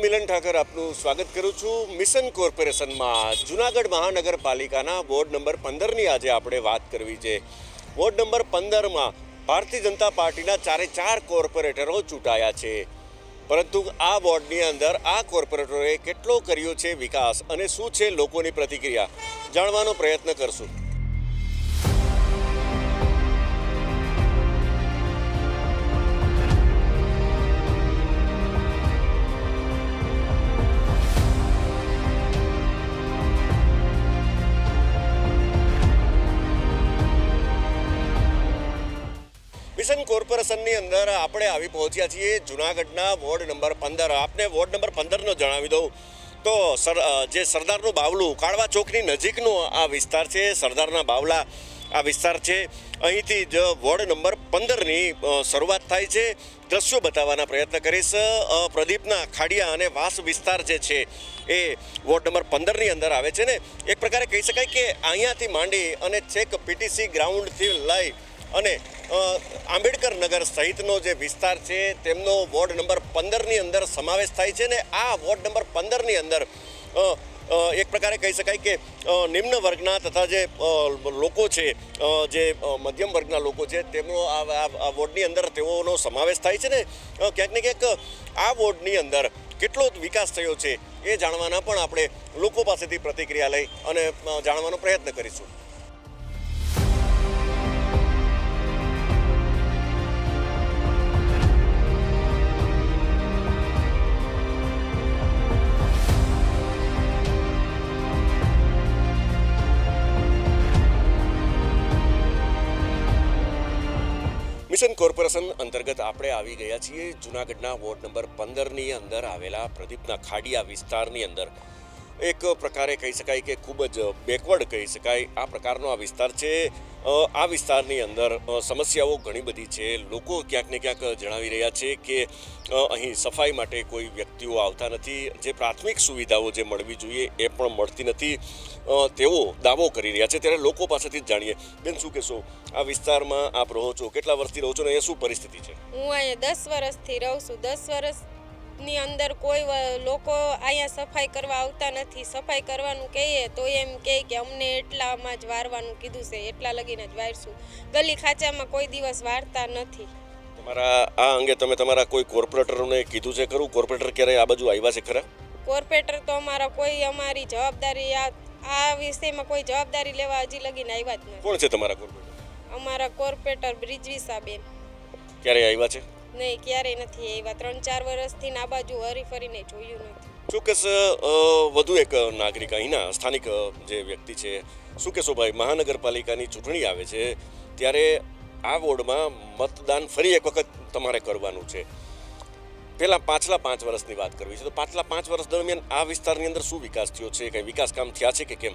હું મિલન ઠાકર આપનું સ્વાગત કરું છું. મિશન કોર્પોરેશનમાં જુનાગઢ મહાનગરપાલિકાના વોર્ડ નંબર પંદરની આજે આપણે વાત કરવી છે. વોર્ડ નંબર પંદરમાં ભારતીય જનતા પાર્ટીના ચારે ચાર કોર્પોરેટરો ચૂંટાયા છે. પરંતુ આ વોર્ડની અંદર આ કોર્પોરેટરોએ કેટલો કર્યો છે વિકાસ અને શું છે લોકોની પ્રતિક્રિયા? જાણવાનો પ્રયત્ન કરશું. કોર્પોરેશનની અંદર આપણે આવી પહોંચ્યા છીએ જુનાગઢના વોર્ડ નંબર પંદર. આપને વોર્ડ નંબર પંદરનો જણાવી દઉં. તો સર જે સરદારનું બાવલું, કાળવા ચોકની નજીકનો આ વિસ્તાર છે, સરદારના બાવલા આ વિસ્તાર છે. અહીંથી જ વોર્ડ નંબર પંદરની શરૂઆત થાય છે. દ્રશ્યો બતાવવાના પ્રયત્ન કરીશ. પ્રદીપના ખાડિયા અને વાસ વિસ્તાર જે છે, એ વોર્ડ નંબર પંદરની અંદર આવે છે ને. એક પ્રકારે કહી શકાય કે અહીંયાથી માંડી અને છેક પીટીસી ગ્રાઉન્ડથી લઈ અને આંબેડકર નગર સહિતનો જે વિસ્તાર છે, તેમનો વોર્ડ નંબર પંદરની અંદર સમાવેશ થાય છે ને આ વોર્ડ નંબર પંદરની અંદર એક પ્રકારે કહી શકાય કે નિમ્ન વર્ગના તથા જે લોકો છે જે મધ્યમ વર્ગના લોકો છે, તેમનો આ વોર્ડની અંદર તેઓનો સમાવેશ થાય છે ને ક્યાંક ને ક્યાંક આ વોર્ડની અંદર કેટલો વિકાસ થયો છે એ જાણવાના પણ આપણે લોકો પાસેથી પ્રતિક્રિયા લઈ અને જાણવાનો પ્રયત્ન કરીશું. મિશન કોર્પોરેશન અંતર્ગત આપણે આવી ગયા છીએ. જુનાગઢના વોર્ડ નંબર પંદરની અંદર આવેલા પ્રદીપના ખાડિયા વિસ્તારની અંદર. એક પ્રકારે કહી શકાય કે ખૂબ જ બેકવર્ડ કહી શકાય આ પ્રકારનો આ વિસ્તાર છે. આ વિસ્તારની અંદર સમસ્યાઓ ઘણી બધી છે. લોકો ક્યાંક ને ક્યાંક જણાવી રહ્યા છે કે અહીં સફાઈ માટે કોઈ વ્યક્તિઓ આવતા નથી. જે પ્રાથમિક સુવિધાઓ જે મળવી જોઈએ એ પણ મળતી નથી. તેઓ દાવો કરી રહ્યા છે. ત્યારે લોકો પાસેથી જ જાણીએ. બેન શું કહેશો? આ વિસ્તારમાં આપ રહો છો. કેટલા વર્ષથી રહો છો ને અહીંયા શું પરિસ્થિતિ છે? હું અહીંયા દસ વર્ષથી રહું છું. દસ વર્ષની અંદર કોઈ લોકો અહીંયા સફાઈ કરવા આવતા નથી. સફાઈ કરવાનું કહીએ તો એમ કહે કે અમને એટલામાં જ વારવાનું કીધું છે. એટલા લગીને જ વારશું. ગલી ખાંચામાં કોઈ દિવસ વારતા નથી. તમારા આ અંગે તમે તમારા કોઈ કોર્પોરેટરોને કીધું છે ખરું? કોર્પોરેટર ક્યારે આ બાજુ આવ્યા છે ખરા? કોર્પોરેટર તો અમારા કોઈ અમારી જવાબદારી આ આ વિષયમાં કોઈ જવાબદારી લેવા હજી લગીને આવ્યા જ નથી. કોણ છે તમારા કોર્પોરેટર અમારા કોર્પોરેટર બ્રિજવિસાબેન. ક્યારેય આવ્યા છે? નહીં ક્યારેય નથી આવ્યા. ત્રણ ચાર વર્ષથી ના બાજુ હરીફરીને જોયું નથી. ચોક્કસ કેસ વધુ એક નાગરિક અહીંના સ્થાનિક જે વ્યક્તિ છે શું કેશો ભાઈ મહાનગરપાલિકાની ચૂંટણી આવે છે ત્યારે આ વોર્ડમાં મતદાન ફરી એક વખત તમારે કરવાનું છે. પહેલાં પાછલા પાંચ વર્ષની વાત કરવી છે, તો પાછલા પાંચ વર્ષ દરમિયાન આ વિસ્તારની અંદર શું વિકાસ થયો છે? કંઈ વિકાસ કામ થયા છે કે કેમ?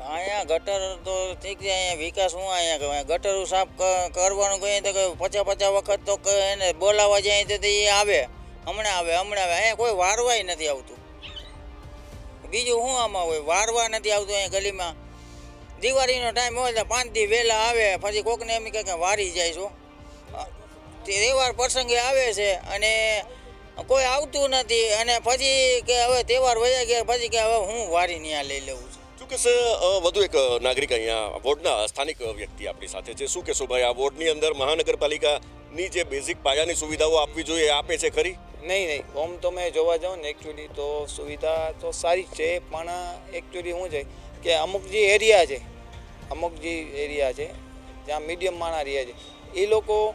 અહીંયા ગટર તો ઠીક છે, અહીંયા વિકાસ હું અહીંયા ગટરો સાફ કરવાનું કહીએ તો પચાસ પચાસ વખત તો એને બોલાવવા જાય તો એ આવે, હમણાં આવે હમણાં આવે, અહીંયા કોઈ વારવાય નથી આવતું. બીજું શું આમાં હોય, વારવા નથી આવતું અહીંયા ગલીમાં. દિવાળીનો ટાઈમ હોય તો પાંચ દી વહેલા આવે, પછી કોકને એમ કહે કે વારી જાય છો. તહેવાર પ્રસંગે આવે છે, અને કોઈ આવતું નથી અને પછી કે હવે તહેવાર વયા ગયા પછી કે હવે હું વારી ત્યાં લઈ લેવું છું. શું કહેશે વધુ એક નાગરિક અહીંયા વોર્ડના સ્થાનિક વ્યક્તિ આપણી સાથે છે. શું કહેશો ભાઈ આ વોર્ડની અંદર મહાનગરપાલિકાની જે બેઝિક પાયાની સુવિધાઓ આપવી જોઈએ આપે છે ખરી? નહીં નહીં ઓમ તો મેં જોવા જાઉં ને એકચ્યુઅલી તો સુવિધા તો સારી જ છે પણ એકચ્યુઅલી શું છે કે અમુક જે એરિયા છે અમુક જે એરિયા છે જ્યાં મીડિયમ માણા રહ્યા છે એ લોકો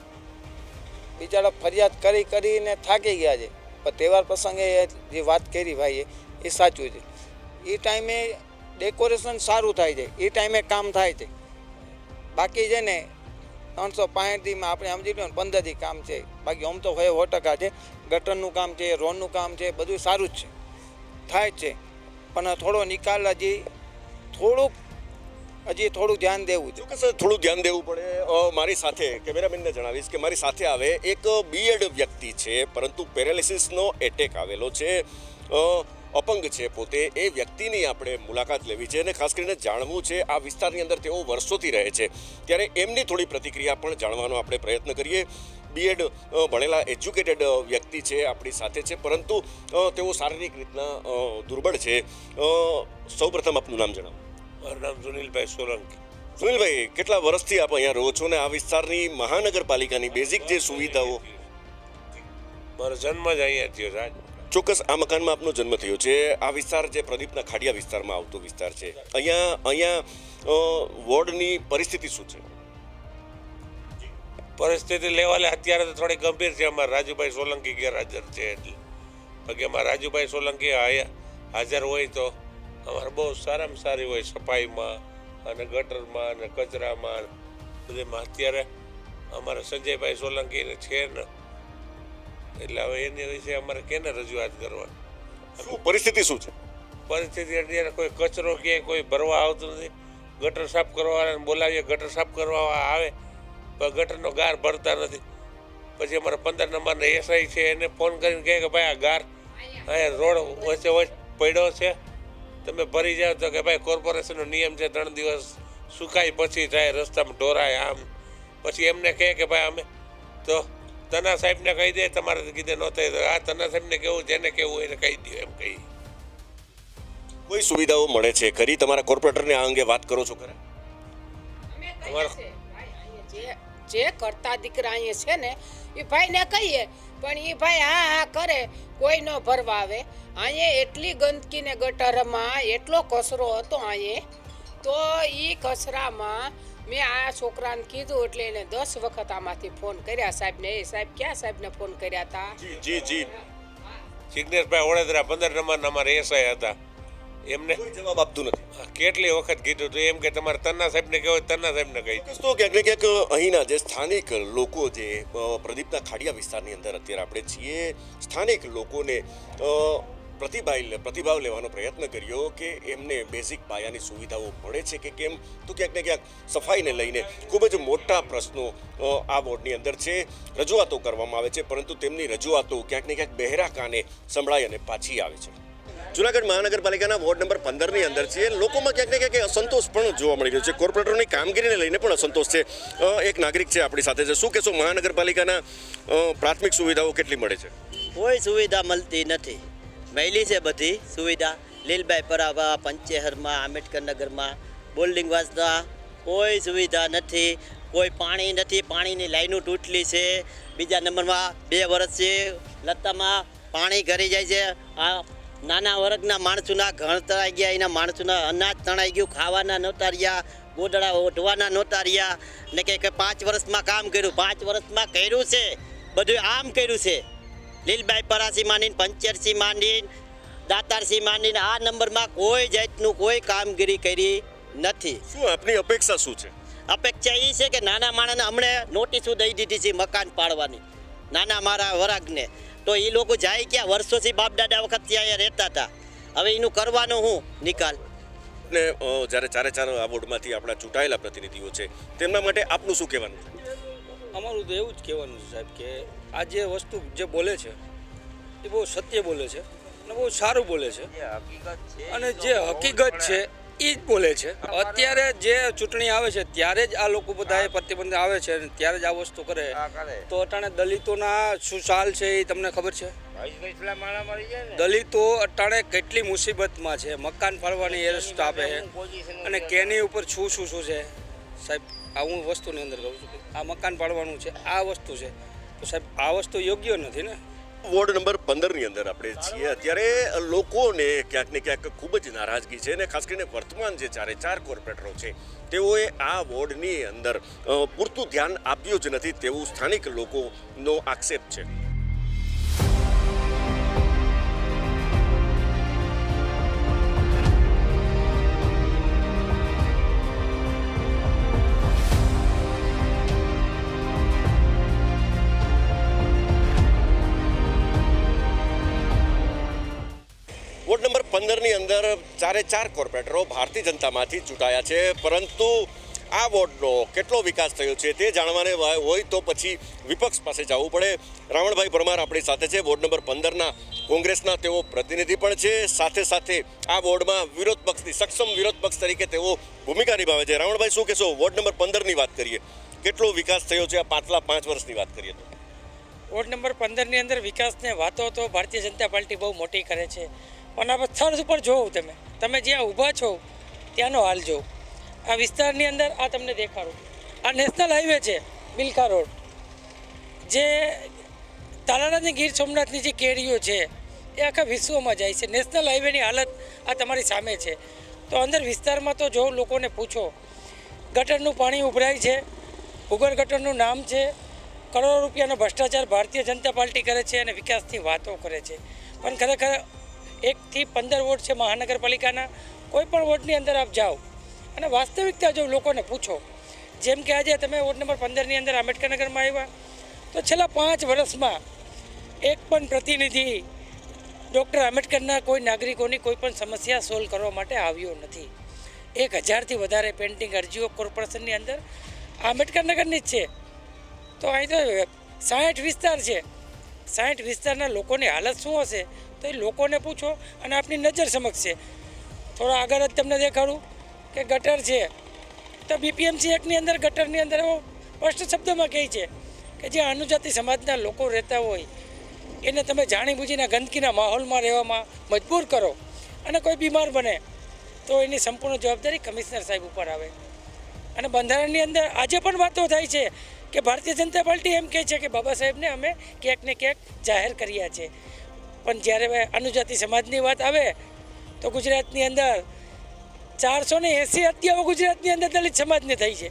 બિચારા ફરિયાદ કરી કરીને થાકી ગયા છે. પણ તહેવાર પ્રસંગે જે વાત કરી ભાઈએ એ સાચું છે. એ ટાઈમે ડેકોરેશન સારું થાય છે. એ ટાઈમે કામ થાય છે. બાકી છે ને ત્રણસો પાંઠથી આપણે સમજી લો ને પંદરથી કામ છે. બાકી આમ તો હોય સો ટકા છે. ગટરનું કામ છે, રોડનું કામ છે, બધું સારું જ છે. થાય છે. પણ થોડો નિકાલ હજી થોડુંક હજી થોડું ધ્યાન દેવું છે. ચોક્કસ થોડું ધ્યાન દેવું પડે. મારી સાથે કેમેરામેનને જણાવીશ કે મારી સાથે આવે એક બીએડ વ્યક્તિ છે, પરંતુ પેરાલિસિસનો એટેક આવેલો છે. અપંગ છે પોતે. એ વ્યક્તિની આપણે મુલાકાત લેવી છે અને ખાસ કરીને જાણવું છે, આ વિસ્તારની અંદર તેઓ વર્ષોથી રહે છે. ત્યારે એમની થોડી પ્રતિક્રિયા પણ જાણવાનો આપણે પ્રયત્ન કરીએ. બીએડ ભણેલા એજ્યુકેટેડ વ્યક્તિ છે, આપણી સાથે છે, પરંતુ તેઓ શારીરિક રીતના દુર્બળ છે. સૌપ્રથમ આપનું નામ જણાવો. મારું નામ સુનિલભાઈ સોલંકી. સુનિલભાઈ કેટલા વર્ષથી આપ અહીંયા રહો છો ને આ વિસ્તારની મહાનગરપાલિકાની બેઝિક જે સુવિધાઓ? મારો જન્મ જ અહીંયા થયો છે ચોક્કસ આ મકાનમાં આપનો જન્મ થયો છે. આ વિસ્તાર જે પ્રદીપના ખાડિયા વિસ્તારમાં આવતો વિસ્તાર છે. અહીંયા અહીંયા વોર્ડની પરિસ્થિતિ શું છે? પરિસ્થિતિ લેવાલે અત્યારે તો થોડી ગંભીર છે. અમારા રાજુભાઈ સોલંકી ગેરહાજર છે એટલે. બાકી અમારા રાજુભાઈ સોલંકી હાજર હોય તો અમારે બહુ સારામાં સારી હોય સફાઈમાં અને ગટરમાં અને કચરામાં બધેમાં. અત્યારે અમારા સંજયભાઈ સોલંકીને છે ને એટલે હવે એની વિશે અમારે કેને રજૂઆત કરવાની? શું પરિસ્થિતિ શું છે? પરિસ્થિતિ અત્યારે કોઈ કચરો ક્યાંય કોઈ ભરવા આવતું નથી. ગટર સાફ કરવાવાળાને બોલાવીએ ગટર સાફ કરવા આવે પણ ગટરનો ગાર ભરતા નથી. પછી અમારા પંદર નંબરના એસઆઈ છે એને ફોન કરીને કહે કે ભાઈ આ ગાર અહીંયા રોડ વચ્ચે વચ્ચે પડ્યો છે. તમે ભરી જાઓ તો કે ભાઈ કોર્પોરેશનનો નિયમ છે ત્રણ દિવસ સુકાય પછી થાય રસ્તામાં ઢોરાય આમ. પછી એમને કહે કે ભાઈ અમે તો તના સાહેબને કહી દે તમારે કીધે ન થાય. તો આ તના સાહેબને કેવું જેને કેવું હોય એને કહી દો એમ કહી. કોઈ સુવિધાઓ મળે છે? ખરી? તમારા કોર્પોરેટરને આ અંગે વાત કરો છો ખરા? જે કરતા દીકરા અહીંયા છે ને એ ભાઈને કહીએ. પણ એ ભાઈ હા હા કરે. કોઈ ન ભરવા આવે અહીંયા એટલી ગંદકી ને ગટરમાં એટલો કચરો હતો અહીંયા તો એ કચરામાં મેં આ છોકરાને કીધું એટલે એને દસ વખત આમાંથી ફોન કર્યા સાહેબને. એ સાહેબ ક્યાં સાહેબને ફોન કર્યા હતા જી જી જી. જિગ્નેશભાઈ વડોદરા પંદર નંબરના અમારે એસઆઈ હતા. એમને કોઈ જવાબ આપતું નથી. કેટલી વખત કીધું હતું એમ કે તમારે તન્ના સાહેબને કહેવાય તન્ના સાહેબને કહી તો ક્યાંક ને ક્યાંક અહીંના જે સ્થાનિક લોકો જે પ્રદીપના ખાડિયા વિસ્તારની અંદર અત્યારે આપણે છીએ સ્થાનિક લોકોને પ્રતિભાઈ પ્રતિભાવ પ્રતિભાવ લેવાનો પ્રયત્ન કર્યો કે એમને બેઝિક પાયાની સુવિધાઓ મળે છે કે કેમ? તો ક્યાંક ને ક્યાંક સફાઈને લઈને ખૂબ જ મોટા પ્રશ્નો આ વોર્ડની અંદર છે રજૂઆતો કરવામાં આવે છે પરંતુ તેમની રજૂઆતો ક્યાંક ને ક્યાંક બહેરા કાને સંભળાય અને પાછી આવે છે. જુનાગઢ મહાનગરપાલિકાના વોર્ડ નંબર પંદરની અંદર છીએ. લોકોમાં ક્યાંક ને ક્યાંક અસંતોષ પણ જોવા મળી રહ્યો છે. કોર્પોરેટરોની કામગીરીને લઈને પણ અસંતોષ છે. એક નાગરિક છે આપણી સાથે છે. શું કહેશો, મહાનગરપાલિકાના પ્રાથમિક સુવિધાઓ કેટલી મળે છે? કોઈ સુવિધા મળતી નથી. મહેલી છે બધી સુવિધા. લીલભાઈ પરાવા, પંચેહરમાં, આંબેડકર નગરમાં, બોલ્ડિંગ વાસતા કોઈ સુવિધા નથી. કોઈ પાણી નથી. પાણીની લાઈનો તૂટલી છે. બીજા નંબરમાં બે વર્ષ છે લતામાં પાણી ઘરી જાય છે. આ નાના વર્ગના માણસોના ઘણ તણાઈ ગયા એના માણસોના અનાજ તણાઈ ગયું ખાવાના નહોતા રહ્યા ગોદડા ઓઢવાના નહોતા રહ્યા ને કે કે પાંચ વર્ષમાં કામ કર્યું પાંચ વર્ષમાં કર્યું છે બધું આમ કર્યું છે. લીલબાઈ પરાસી માંડીને પંચરસી માંડીને દાતારસી માંડીને આ નંબરમાં કોઈ જાતનું કોઈ કામગીરી કરી નથી. શું આપની અપેક્ષા શું છે? અપેક્ષા એ છે કે નાના માણસને હમણે નોટિસો દઈ દીધી છે મકાન પાડવાની. નાના મારા વરાગને. તો એ લોકો જાય ક્યાં? વર્ષોથી બાપ દાદા ત્યાં અહીંયા રહેતા હતા. હવે એનું કરવાનો હું? નિકાલ. ને જ્યારે ચારે ચાર આ બોર્ડમાંથી આપણા ચૂંટાયેલા પ્રતિનિધિઓ છે તેમના માટે આપનું શું કહેવાનું છે? અમારું તો એવું જ કહેવાનું છે સાહેબ કે આ જે વસ્તુ જે બોલે છે એ બહુ સત્ય બોલે છે અને બહુ સારું બોલે છે. અને જે હકીકત છે એ જ બોલે છે. અત્યારે જે ચૂંટણી આવે છે ત્યારે જ આ લોકો બધા પ્રતિબંધ આવે છે અને ત્યારે જ આ વસ્તુ કરે. તો અટાણે દલિતોના શું ચાલ છે એ તમને ખબર છે? દલિતો અટાણે કેટલી મુસીબતમાં છે મકાન ફાળવાની એરેસ્ટ આપે. અને કેની ઉપર શું શું શું છે? સાહેબ આ હું વસ્તુની અંદર કહું છું આ મકાન પાડવાનું છે આ વસ્તુ છે. તો સાહેબ આ વસ્તુ યોગ્ય નથી ને? વોર્ડ નંબર પંદરની અંદર આપણે છીએ. અત્યારે લોકોને ક્યાંક ને ક્યાંક ખૂબ જ નારાજગી છે અને ખાસ કરીને વર્તમાન જે ચારે ચાર કોર્પોરેટરો છે, તેઓએ આ વોર્ડની અંદર પૂરતું ધ્યાન આપ્યું જ નથી તેવું સ્થાનિક લોકોનો આક્ષેપ છે. પંદરની અંદર ચારે ચાર કોર્પોરેટરો ભારતીય જનતામાંથી ચૂંટાયા છે. પરંતુ આ વોર્ડનો કેટલો વિકાસ થયો છે તે જાણવાને હોય તો પછી વિપક્ષ પાસે જવું પડે. રાવણભાઈ પરમાર આપણી સાથે છે. વોર્ડ નંબર પંદરના કોંગ્રેસના તેઓ પ્રતિનિધિ પણ છે. સાથે સાથે આ વોર્ડમાં વિરોધ પક્ષની, સક્ષમ વિરોધ પક્ષ તરીકે તેઓ ભૂમિકા નિભાવે છે. રાવણભાઈ, શું કહેશો? વોર્ડ નંબર પંદરની વાત કરીએ. કેટલો વિકાસ થયો છે આ પાછલા પાંચ વર્ષની વાત કરીએ તો? વોર્ડ નંબર પંદરની અંદર વિકાસને વાતો તો ભારતીય જનતા પાર્ટી બહુ મોટી કરે છે. પણ આ સ્થળ ઉપર જોવો તમે. તમે જ્યાં ઊભા છો, ત્યાંનો હાલ જોવો આ વિસ્તારની અંદર આ તમને દેખાડું. આ નેશનલ હાઈવે છે, બિલકા રોડ. જે તાલાળાની ગીર સોમનાથની જે કેરીઓ છે, એ આખા વિશ્વમાં જાય છે. નેશનલ હાઈવેની હાલત આ તમારી સામે છે. તો અંદર વિસ્તારમાં તો જો લોકોને પૂછો, ગટરનું પાણી ઉભરાય છે, ભૂગર્ભ ગટરનું નામ છે, કરોડો રૂપિયાનો ભ્રષ્ટાચાર ભારતીય જનતા પાર્ટી કરે છે અને વિકાસની વાતો કરે છે. પણ ખરેખર એકથી પંદર વોટ છે મહાનગરપાલિકાના, કોઈ પણ વોટની અંદર આપ જાઓ. અને વાસ્તવિકતા જો લોકોને પૂછો, જેમ કે આજે તમે વોર્ડ નંબર પંદરની અંદર આંબેડકરનગરમાં આવ્યા, તો છેલ્લા પાંચ વર્ષમાં એક પણ પ્રતિનિધિ ડૉક્ટર આંબેડકરના કોઈ નાગરિકોની કોઈ પણ સમસ્યા સોલ્વ કરવા માટે આવ્યો નથી. એક હજારથી વધારે પેન્ટિંગ અરજીઓ કોર્પોરેશનની અંદર આંબેડકરનગરની જ છે. તો અહીં તો સાઠ વિસ્તાર છે. સાઠ વિસ્તારના લોકોની હાલત શું હશે? તો એ લોકોને પૂછો અને આપની નજર સમક્ષ. છે થોડા આગળ જ તમને દેખાડું કે ગટર છે. તો બીપીએમસી એકની અંદર, ગટરની અંદર એવો સ્પષ્ટ શબ્દોમાં કહે છે કે જે અનુજાતિ સમાજના લોકો રહેતા હોય, એને તમે જાણી બુજીને ગંદકીના માહોલમાં રહેવામાં મજબૂર કરો અને કોઈ બીમાર બને, તો એની સંપૂર્ણ જવાબદારી કમિશનર સાહેબ ઉપર આવે. અને બંધારણની અંદર આજે પણ વાતો થાય છે કે ભારતીય જનતા પાર્ટી એમ કહે છે કે બાબા સાહેબને અમે ક્યાંક ને ક્યાંક જાહેર કર્યા છે. પણ જ્યારે અનુજાતિ સમાજની વાત આવે તો ગુજરાતની અંદર ચારસો ને એંસી હત્યાઓ ગુજરાતની અંદર દલિત સમાજની થઈ છે.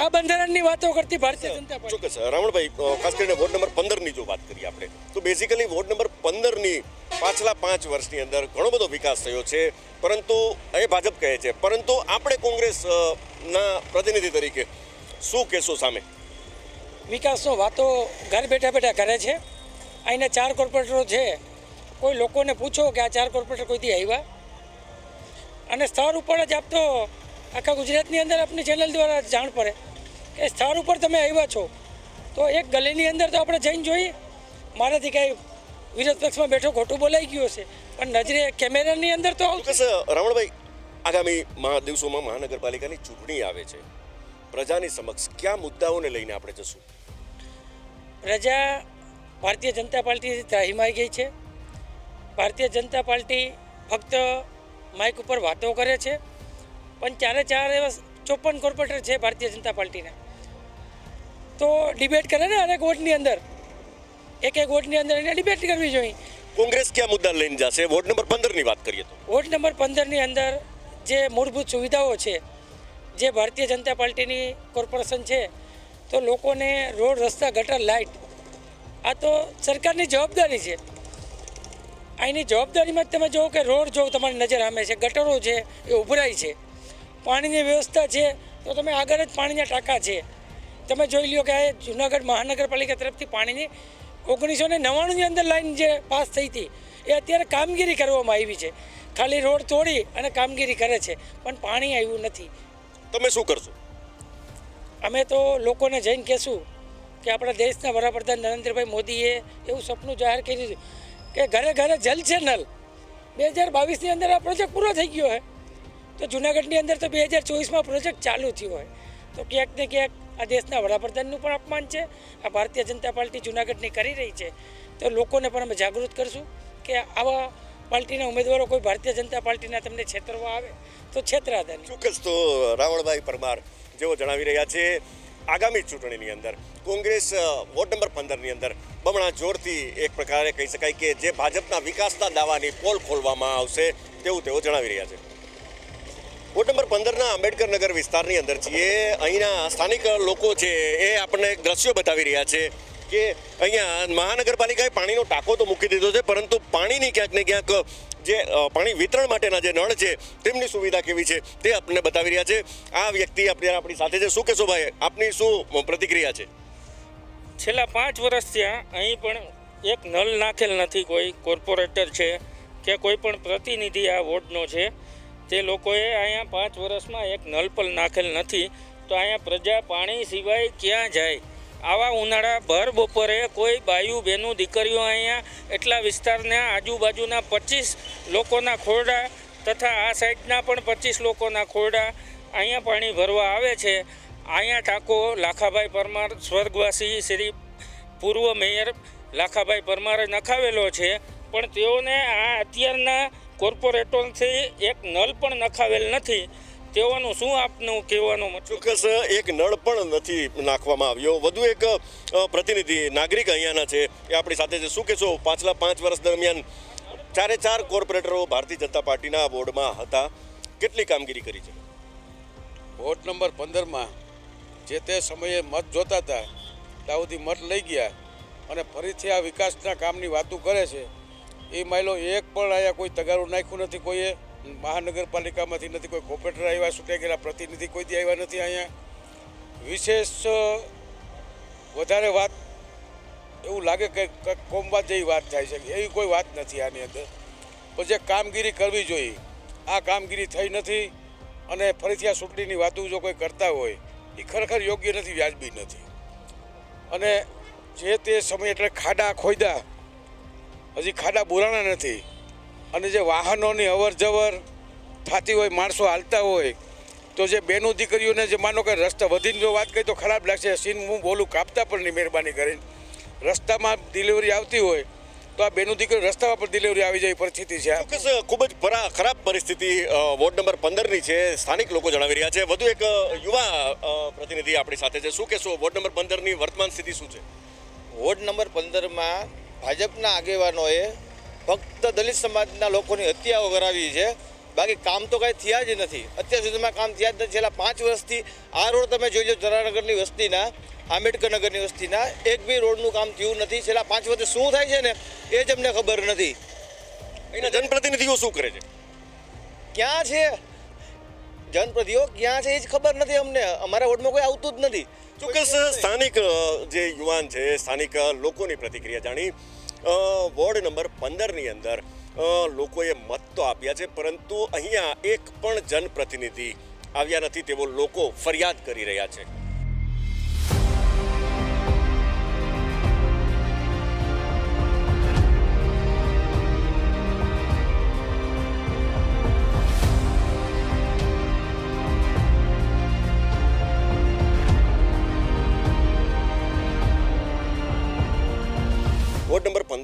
આ બંધારણની વાતો કરતી ભારતીય જનતા પાર્ટી. ચોક્કસ રાવણભાઈ ખાસ કરીને વોર્ડ નંબર પંદરની જો વાત કરીએ આપણે તો બેઝિકલી વોર્ડ નંબર પંદરની પાછલા પાંચ વર્ષની અંદર ઘણો બધો વિકાસ થયો છે. પરંતુ એ ભાજપ કહે છે પરંતુ આપણે કોંગ્રેસ ના પ્રતિનિધિ તરીકે શું કહેશો સામે? વિકાસનો વાતો ઘર બેઠા બેઠા કરે છે. અહીંના ચાર કોર્પોરેટરો છે. કોઈ લોકોને પૂછો કે આ ચાર કોર્પોરેટર કોઈથી આવ્યા અને સ્થળ ઉપર જ આપ તો આખા ગુજરાતની અંદર આપની ચેનલ દ્વારા જાણ પડે કે સ્થળ ઉપર તમે આવ્યા છો. તો એક ગલીની અંદર તો આપણે જઈને જોઈએ મારાથી કાંઈ વિરોધ પક્ષમાં બેઠો ખોટું બોલાઈ ગયું હશે. પણ નજરે કેમેરાની અંદર તો આવશે. રમણભાઈ આગામી મહા દિવસોમાં મહાનગરપાલિકાની ચૂંટણી આવે છે. પ્રજાની સમક્ષ કયા મુદ્દાઓને લઈને આપણે જશું? પ્રજા ભારતીય જનતા પાર્ટી ત્રાહીમાઈ ગઈ છે. ભારતીય જનતા પાર્ટી ફક્ત માઇક ઉપર વાતો કરે છે. પણ ચારે ચાર એવા ચોપન કોર્પોરેટર છે ભારતીય જનતા પાર્ટીના. તો ડિબેટ કરે ને અનેક વોટની અંદર. એક એક વોટની અંદર એને ડિબેટ કરવી જોઈએ. કોંગ્રેસ કયા મુદ્દા લઈને જશે? વોર્ડ નંબર પંદરની વાત કરીએ તો. વોર્ડ નંબર પંદરની અંદર જે મૂળભૂત સુવિધાઓ છે જે ભારતીય જનતા પાર્ટીની કોર્પોરેશન છે તો લોકોને રોડ રસ્તા ગટર લાઇટ આ તો સરકારની જવાબદારી છે. અહીંની જવાબદારીમાં જ તમે જુઓ કે રોડ જો તમારી નજર સામે છે ગટરો છે એ ઉભરાય છે. પાણીની વ્યવસ્થા છે તો તમે આગળ જ પાણીના ટાંકા છે. તમે જોઈ લ્યો કે આ જુનાગઢ મહાનગરપાલિકા તરફથી પાણીની ઓગણીસો ને નવ્વાણુંની અંદર લાઈન જે પાસ થઈ હતી એ અત્યારે કામગીરી કરવામાં આવી છે. ખાલી રોડ તોડી અને કામગીરી કરે છે પણ પાણી આવ્યું નથી. તમે શું કરશો? અમે તો લોકોને જઈને કહેશું કે આપણા દેશના વડાપ્રધાન નરેન્દ્રભાઈ મોદીએ એવું સપનું જાહેર કર્યું છે કે ઘરે ઘરે જલ છે નલ. બે હજાર બાવીસની અંદર આ પ્રોજેક્ટ પૂરો થઈ ગયો હોય તો જુનાગઢની અંદર તો બે હજાર ચોવીસમાં પ્રોજેક્ટ ચાલુ થયો હોય. તો ક્યાંક ને ક્યાંક આ દેશના વડાપ્રધાનનું પણ અપમાન છે. આ ભારતીય જનતા પાર્ટી જુનાગઢની કરી રહી છે. તો લોકોને પણ અમે જાગૃત કરશું કે આવા પાર્ટીના ઉમેદવારો કોઈ ભારતીય જનતા પાર્ટીના તમને છેતરવા આવે તો છેતરાતા ચોક્કસ તો રાવણભાઈ પરમાર જેઓ જણાવી રહ્યા છે આગામી ચૂંટણીની અંદર કોંગ્રેસ વોર્ડ નંબર પંદરની અંદર બમણા જોરથી એક પ્રકારે કહી શકાય કે જે ભાજપના વિકાસના દાવાની પોલ ખોલવામાં આવશે તેવું તેઓ જણાવી રહ્યા છે. વોર્ડ નંબર પંદરના આંબેડકર નગર વિસ્તારની અંદર છીએ. અહીંના સ્થાનિક લોકો છે એ આપણને દ્રશ્યો બતાવી રહ્યા છે. કે અહીંયા મહાનગરપાલિકાએ પાણીનો ટાંકો તો મૂકી દીધો છે, પરંતુ પાણીની ક્યાંક ને ક્યાંક જે પાણી વિતરણ માટેના જે નળ છે, તેમની સુવિધા કેવી છે તે આપણને બતાવી રહ્યા છે. આ વ્યક્તિ આપણે આપણી સાથે છે. શું કહેશો ભાઈ? આપની શું પ્રતિક્રિયા છે? છેલ્લા પાંચ વર્ષથી ત્યાં અહીં પણ એક નલ નાખેલ નથી. કોઈ કોર્પોરેટર છે કે કોઈ પણ પ્રતિનિધિ આ વોર્ડનો છે, તે લોકોએ અહીંયા પાંચ વર્ષમાં એક નળ પણ નાખેલ નથી. તો અહીંયા પ્રજા પાણી સિવાય ક્યાં જાય? આવા ઉનાળા ભર બપોરે કોઈ બાયુ બહેનું દીકરીઓ અહીંયા એટલા વિસ્તારના આજુબાજુના પચીસ લોકોના ખોરડા તથા આ સાઈડના પણ પચીસ લોકોના ખોરડા અહીંયા પાણી ભરવા આવે છે. અહીંયા ઠાકો લાખાભાઈ પરમાર, સ્વર્ગવાસી શ્રી પૂર્વ મેયર લાખાભાઈ પરમારે નખાવેલો છે. પણ તેઓને આ અત્યારના કોર્પોરેટરથી એક નલ પણ નખાવેલ નથી. તેઓનું શું આપનું કહેવાનું ચોક્કસ એક નળ પણ નથી નાખવામાં આવ્યો. વધુ એક પ્રતિનિધિ નાગરિક અહીંયાના છે એ આપણી સાથે છે. શું કહેશો? પાછલા પાંચ વર્ષ દરમિયાન ચારે ચાર કોર્પોરેટરો ભારતીય જનતા પાર્ટીના બોર્ડમાં હતા. કેટલી કામગીરી કરી છે? વોટ નંબર પંદરમાં જે તે સમયે મત જોતા હતા ત્યાં સુધી મત લઈ ગયા અને ફરીથી આ વિકાસના કામની વાતો કરે છે. એ માયલો એક પણ અહીંયા કોઈ તગારું નાખ્યું નથી કોઈએ. મહાનગરપાલિકામાંથી નથી, કોઈ કોપરેટર આવ્યા ચૂંટાઈ ગયેલા પ્રતિનિધિ કોઈ આવ્યા નથી અહીંયા. વિશેષ વધારે વાત એવું લાગે કે કોમવાદ જેવી વાત થાય છે. એવી કોઈ વાત નથી આની અંદર. પણ જે કામગીરી કરવી જોઈએ, આ કામગીરી થઈ નથી અને ફરીથી આ ચૂંટણીની વાતો જો કોઈ કરતા હોય, એ ખરેખર યોગ્ય નથી, વ્યાજબી નથી. અને જે તે સમય એટલે ખાડા ખોયદા, હજી ખાડા બોલાણા નથી. અને જે વાહનોની અવર જવર થતી હોય માણસો હાલતા હોય તો જે બેનું દીકરીઓને જે માનો કે રસ્તા વધીને જો વાત કરી તો ખરાબ લાગશે. સીન હું બોલું કાપતા પણ નહીં મહેરબાની કરીને. રસ્તામાં ડિલિવરી આવતી હોય તો આ બેનું દીકરી રસ્તા પર ડિલિવરી આવી જાય પરિસ્થિતિ છે. ખૂબ જ ખરાબ પરિસ્થિતિ વોર્ડ નંબર પંદરની છે સ્થાનિક લોકો જણાવી રહ્યા છે. વધુ એક યુવા પ્રતિનિધિ આપણી સાથે છે. શું કહેશો વોર્ડ નંબર પંદરની વર્તમાન સ્થિતિ શું છે? વોર્ડ નંબર પંદરમાં ભાજપના આગેવાનોએ ફક્ત દલિત સમાજના લોકોની હત્યાઓ કરાવી છે. બાકી કામ તો કાંઈ થયા જ નથી. અત્યાર સુધીમાં કામ થયા જ નથી. છેલ્લા પાંચ વર્ષથી આ રોડ તમે જોઈ લો જરાનગરની વસ્તીના આંબેડકર નગરની વસ્તીના એક બી રોડનું કામ થયું નથી. છેલ્લા પાંચ વર્ષથી શું થાય છે ને એ જ અમને ખબર નથી. એના જનપ્રતિનિધિઓ શું કરે છે? ક્યાં છે? જનપ્રતિઓ ક્યાં છે એ જ ખબર નથી અમને. અમારા વોર્ડમાં કોઈ આવતું જ નથી. ચોક્કસ સ્થાનિક જે યુવાન છે સ્થાનિક લોકોની પ્રતિક્રિયા જાણી વોર્ડ નંબર પંદરની અંદર લોકોએ મત તો આપ્યા છે, પરંતુ અહીંયા એક પણ જનપ્રતિનિધિ આવ્યા નથી તેવો લોકો ફરિયાદ કરી રહ્યા છે.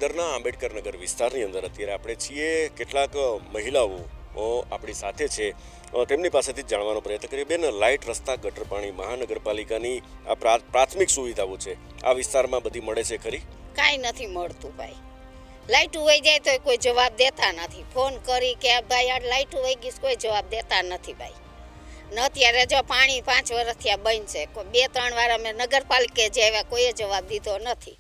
વોર્ડ આંબેડકરનગર આંબેડકર નગર વિસ્તારની અંદર અત્યારે આપણે છીએ. કેટલાક મહિલાઓ આપણી સાથે છે. તેમની પાસેથી જ જાણવાનો પ્રયત્ન કરીએ. બેન, લાઇટ, રસ્તા, ગટર પાણી, મહાનગરપાલિકાની આ પ્રાથમિક સુવિધાઓ છે. આ વિસ્તારમાં બધી મળે છે ખરી? કાંઈ નથી મળતું ભાઈ. લાઇટ હોઈ જાય તો કોઈ જવાબ દેતા નથી. ફોન કરી કે ભાઈ, આ લાઇટ વહી ગઈ કોઈ જવાબ દેતા નથી ભાઈ. ન અત્યારે જો પાણી પાંચ વર્ષથી આ બંધ છે. બે ત્રણ વાર અમે નગરપાલિકે જે આવ્યા, કોઈએ જવાબ દીધો નથી.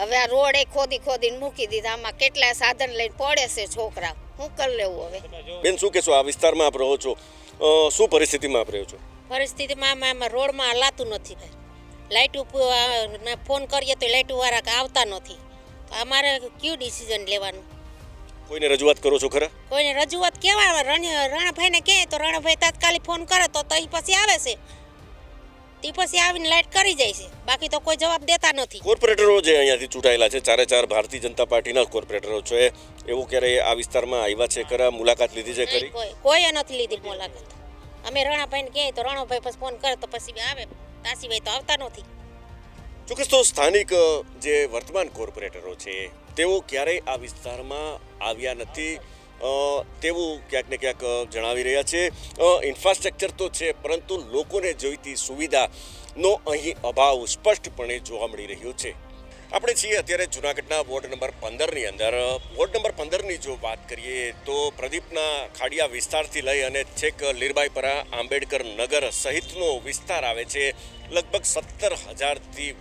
હવે આ રોડ એ ખોદી ખોદીને મૂકી દીધા. આમાં કેટલા સાધન લઈને પડે છે છોકરા. શું કરી લેવું હવે? બેન શું કહેશો? આ વિસ્તારમાં આપ રહો છો. શું પરિસ્થિતિમાં આપ રહ્યો છો? પરિસ્થિતિમાં આમાં રોડમાં હલાતું નથી ભાઈ. લાઇટ ફોન કરીએ તો લાઇટ વાળા આવતા નથી. તો અમારે કયું ડિસિઝન લેવાનું? કોઈને રજૂઆત કરો છો ખરા? કોઈને રજૂઆત કેવા? રાણાભાઈને કહે તો રણભાઈ તાત્કાલિક ફોન કરે તો તઈ પછી આવે છે. તે પછી આવીને લાઇટ કરી જાય છે. બાકી તો કોઈ જવાબ દેતા નથી. કોર્પોરેટરો જે અહીંયાથી ચૂંટાયેલા છે ચારે ચાર ભારતીય જનતા પાર્ટીના કોર્પોરેટરો છે એવું ક્યારેય આ વિસ્તારમાં આવ્યા છે ખરા? મુલાકાત લીધી છે ખરી? કોઈ કોઈએ નથી લીધી મુલાકાત. અમે રણાભાઈને કહે તો રણાભાઈ પછી ફોન કરે તો પછી આવે. તાસીભાઈ તો આવતા નથી. ચોક્કસ તો સ્થાનિક જે વર્તમાન કોર્પોરેટરો છે તેઓ ક્યારેય આ વિસ્તારમાં આવ્યા નથી. તેવું ક્યાંક ને ક્યાંક જણાવી રહ્યા છે. ઇન્ફ્રાસ્ટ્રક્ચર તો છે, પરંતુ લોકોને જોઈતી સુવિધાનો અહીં અભાવ સ્પષ્ટપણે જોવા મળી રહ્યો છે. આપણે છીએ અત્યારે જુનાગઢના વોર્ડ નંબર પંદરની અંદર. વોર્ડ નંબર પંદરની જો વાત કરીએ તો પ્રદીપના ખાડિયા વિસ્તારથી લઈ અને છેક લીરબાઈપરા, આંબેડકર નગર સહિતનો વિસ્તાર આવે છે. લગભગ સત્તર હજારથી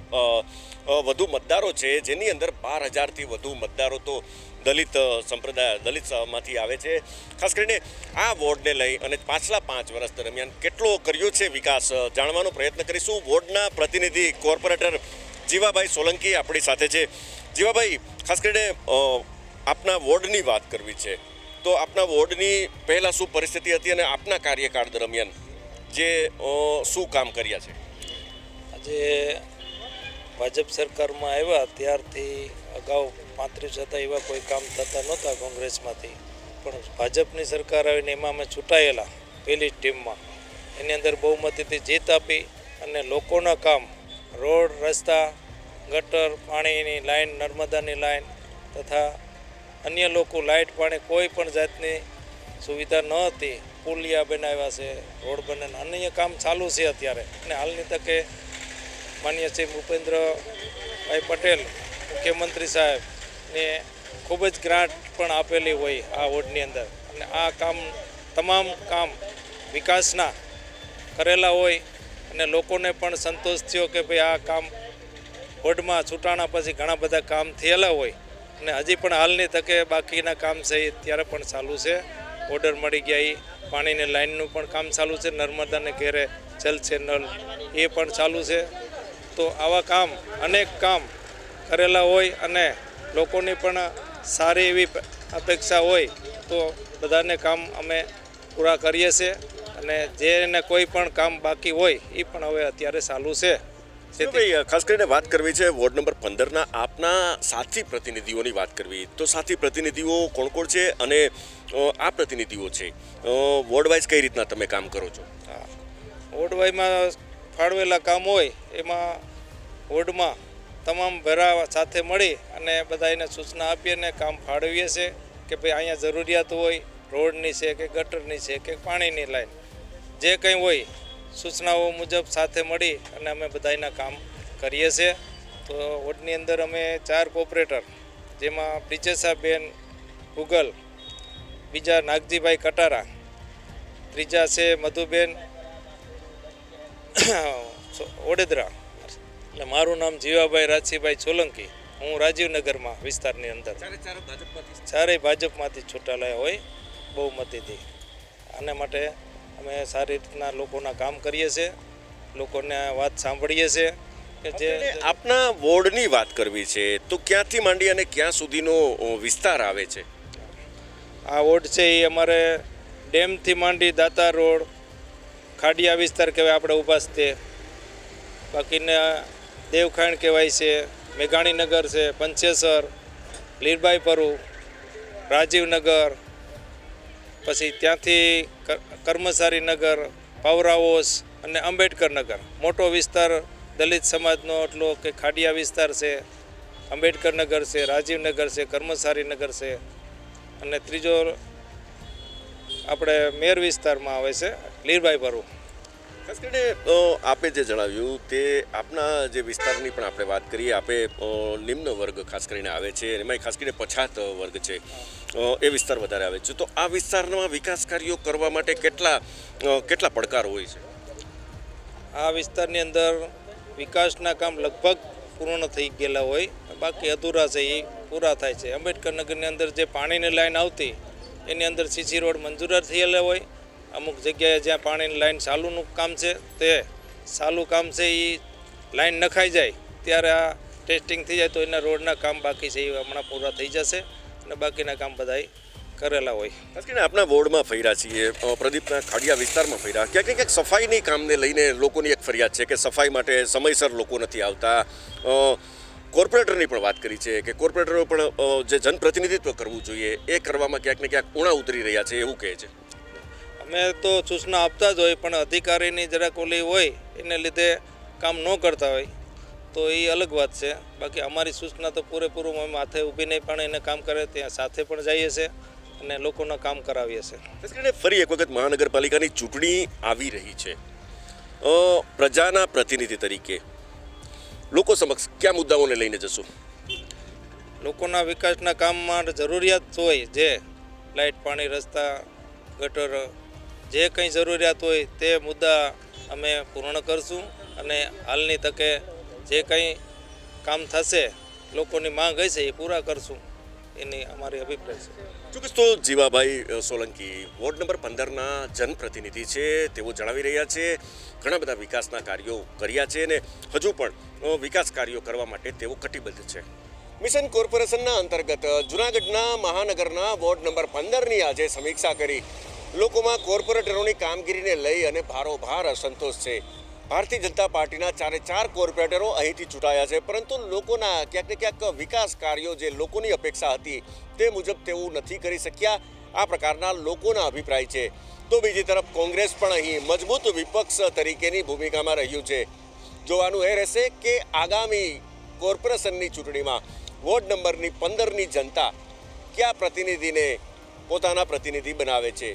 વધુ મતદારો છે. જેની અંદર બાર હજારથી વધુ મતદારો તો દલિત સંપ્રદાય દલિતમાંથી આવે છે. ખાસ કરીને આ વોર્ડને લઈ અને પાછલા પાંચ વર્ષ દરમિયાન કેટલો કર્યો છે વિકાસ જાણવાનો પ્રયત્ન કરીશું. વોર્ડના પ્રતિનિધિ કોર્પોરેટર જીવાભાઈ સોલંકી આપણી સાથે છે. જીવાભાઈ, ખાસ કરીને આપના વોર્ડની વાત કરવી છે. તો આપના વોર્ડની પહેલાં શું પરિસ્થિતિ હતી અને આપના કાર્યકાળ દરમિયાન જે શું કામ કર્યા છે? આજે ભાજપ સરકારમાં આવ્યા, ત્યારથી અગાઉ પાંત્રીસ હતા એવા કોઈ કામ થતા નહોતા કોંગ્રેસમાંથી. પણ ભાજપની સરકાર આવીને એમાં અમે ચૂંટાયેલા પહેલી જ ટીમમાં. એની અંદર બહુમતીથી જીત આપી અને લોકોના કામ, રોડ, રસ્તા, ગટર, પાણીની લાઇન નર્મદાની લાઇન તથા અન્ય લોકો લાઇટ પાણી કોઈ પણ જાતની સુવિધા ન હતી. પુલિયા બનાવ્યા છે, રોડ બને અન્ય કામ ચાલુ છે અત્યારે. અને હાલની તકે માન્ય શ્રી ભૂપેન્દ્રભાઈ પટેલ, મુખ્યમંત્રી સાહેબ ને ખૂબ જ ગ્રાન્ટ પણ આપેલી હોય આ વોર્ડની અંદર. અને આ કામ, તમામ કામ વિકાસના કરેલા હોય અને લોકોને પણ સંતોષ થયો કે ભાઈ આ કામ વોર્ડમાં છૂટાણા પછી ઘણા બધા કામ થયેલા હોય. અને હજી પણ હાલની તકે બાકીના કામ છે એ ત્યારે પણ ચાલુ છે. ઓર્ડર મળી ગયા એ પાણીની લાઇનનું પણ કામ ચાલુ છે. નર્મદાને ઘેરે જલ છે નળ એ પણ ચાલુ છે. તો આવા કામ, અનેક કામ કરેલા હોય અને લોકોની પણ સારી એવી અપેક્ષા હોય તો બધાને કામ અમે પૂરા કરીએ છીએ અને જેને કોઈ પણ કામ બાકી હોય એ પણ હવે અત્યારે ચાલુ છે. ભાઈ ખાસ કરીને વાત કરવી છે વોર્ડ નંબર પંદરના આપના સાથી પ્રતિનિધિઓની વાત કરવી. તો સાથી પ્રતિનિધિઓ કોણ કોણ છે અને આ પ્રતિનિધિઓ છે? વોર્ડ વાઇઝ કઈ રીતના તમે કામ કરો છો? વોર્ડ વાઇઝમાં ફાળવેલા કામ હોય એમાં વોર્ડમાં તમામ ભેરા સાથે મળી અને બધા એને સૂચના આપીએ અને કામ ફાળવીએ છીએ કે ભાઈ અહીંયા જરૂરિયાત હોય, રોડની છે કે ગટરની છે કે પાણીની લાઈન, જે કંઈ હોય, સૂચનાઓ મુજબ સાથે મળી અને અમે બધાના કામ કરીએ છીએ તો વોર્ડની અંદર અમે ચાર કોપરેટર જેમાં બ્રિજેશાબેન ભૂગલ, બીજા નાગજીભાઈ કટારા, ત્રીજા છે મધુબેન ઓડેદરા એટલે મારું નામ જીવાભાઈ રાજસીભાઈ સોલંકી. હું રાજીવનગરમાં વિસ્તારની અંદર. ચારેય ભાજપમાંથી છૂટાયેલા હોય બહુમતીથી આના માટે અમે સારી રીતના લોકોના કામ કરીએ છીએ લોકોને વાત સાંભળીએ છીએ કે જે આપના વોર્ડની વાત કરવી છે તો ક્યાંથી માંડી અને ક્યાં સુધીનો વિસ્તાર આવે છે? આ વોર્ડ છે એ અમારે ડેમથી માંડી દાતા રોડ ખાડિયા વિસ્તાર કહેવાય આપણે છે તે. બાકીના દેવખાણ કહેવાય છે, મેઘાણીનગર છે, પંચેસર, લીરબાઈ પરુ, રાજીવનગર, પછી ત્યાંથી કર્મચારી નગર પાવરાઓસ અને અંબેડકર નગર મોટો વિસ્તાર દલિત સમાજનો એટલો કે ખાડિયા વિસ્તાર છે અંબેડકર નગર છે, રાજીવનગર છે કર્મચારી નગર છે. અને ત્રીજો આપણે મેર વિસ્તારમાં આવે છે, લીરબાઈ પરુ. ખાસ કરીને આપે જે જણાવ્યું તે આપના જે વિસ્તારની પણ આપણે વાત કરીએ, આપે નિમ્ન વર્ગ ખાસ કરીને આવે છે એમાંય ખાસ કરીને પછાત વર્ગ છે એ વિસ્તાર વધારે આવે છે. તો આ વિસ્તારમાં વિકાસ કાર્યો કરવા માટે કેટલા કેટલા પડકાર હોય છે? આ વિસ્તારની અંદર વિકાસના કામ લગભગ પૂર્ણ થઈ ગયેલા હોય, બાકી અધૂરા છે, એ પૂરા થાય છે. અંબેડકર નગરની અંદર જે પાણીની લાઈન આવતી, એની અંદર સીસી રોડ મંજૂર થયેલા હોય અમુક જગ્યાએ જ્યાં પાણીની લાઈન ચાલુનું કામ છે, તે ચાલુ કામ છે એ લાઈન નખાઈ જાય, ત્યારે આ ટેસ્ટિંગ થઈ જાય તો એના રોડના કામ બાકી છે, એ હમણાં પૂરા થઈ જશે અને બાકીના કામ બધાય કરેલા હોય. ખાસ કરીને આપણા વોર્ડમાં ફર્યા છીએ પ્રદીપના ખાડિયા વિસ્તારમાં ફર્યા. ક્યાંક ક્યાંક સફાઈની કામને લઈને લોકોની એક ફરિયાદ છે કે સફાઈ માટે સમયસર લોકો નથી આવતા. કોર્પોરેટરની પણ વાત કરી છે કે કોર્પોરેટરો પણ જે જનપ્રતિનિધિત્વ કરવું જોઈએ, એ કરવામાં ક્યાંક ને ક્યાંક ઉણા ઉતરી રહ્યા છે, એવું કહે છે. અમે તો સૂચના આપતા જ હોય પણ અધિકારીની જરાક ઓલી હોય એને લીધે કામ ન કરતા હોય. તો એ અલગ વાત છે. બાકી અમારી સૂચના તો પૂરેપૂરું અમે માથે ઊભીને પણ એને કામ કરે ત્યાં સાથે પણ જઈએ છીએ અને લોકોના કામ કરાવીએ છીએ ખાસ કરીને ફરી એક વખત મહાનગરપાલિકાની ચૂંટણી આવી રહી છે. પ્રજાના પ્રતિનિધિ તરીકે લોકો સમક્ષ કયા મુદ્દાઓને લઈને જશું? લોકોના વિકાસના કામમાં જરૂરિયાત હોય જે લાઇટ પાણી રસ્તા ગટર જે કંઈ જરૂરિયાત હોય તે મુદ્દા અમે પૂર્ણ કરશું અને હાલની તકે જે કંઈ કામ થશે, લોકોની માંગ હશે એ પૂરા કરશું એની અમારી અભિપ્રાય છે. ચોક્કસ તો જીવાભાઈ સોલંકી વોર્ડ નંબર પંદરના જનપ્રતિનિધિ છે, તેઓ જણાવી રહ્યા છે, ઘણા બધા વિકાસના કાર્યો કર્યા છે અને હજુ પણ વિકાસ કાર્યો કરવા માટે તેઓ કટિબદ્ધ છે. મિશન કોર્પોરેશનના અંતર્ગત જુનાગઢના મહાનગરના વોર્ડ નંબર પંદરની આજે સમીક્ષા કરી. લોકોમાં કોર્પોરેટરોની કામગીરીને લઈ અને ભારોભાર અસંતોષ છે. ભારતીય જનતા પાર્ટીના ચારે ચાર કોર્પોરેટરો અહીંથી ચૂંટાયા છે, પરંતુ લોકોના ક્યાંક ને ક્યાંક વિકાસ કાર્યો જે લોકોની અપેક્ષા હતી તે મુજબ તેઓ નથી કરી શક્યા. આ પ્રકારના લોકોના અભિપ્રાય છે. તો બીજી તરફ કોંગ્રેસ પણ અહીં મજબૂત વિપક્ષ તરીકેની ભૂમિકામાં રહ્યું છે. જોવાનું એ રહેશે કે આગામી કોર્પોરેશનની ચૂંટણીમાં વોર્ડ નંબરની પંદરની જનતા કયા પ્રતિનિધિને પોતાના પ્રતિનિધિ બનાવે છે.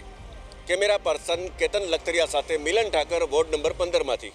કેમેરા પર્સન કેતન લખતરિયા સાથે મિલન ઠાકર વોર્ડ નંબર પંદરમાંથી.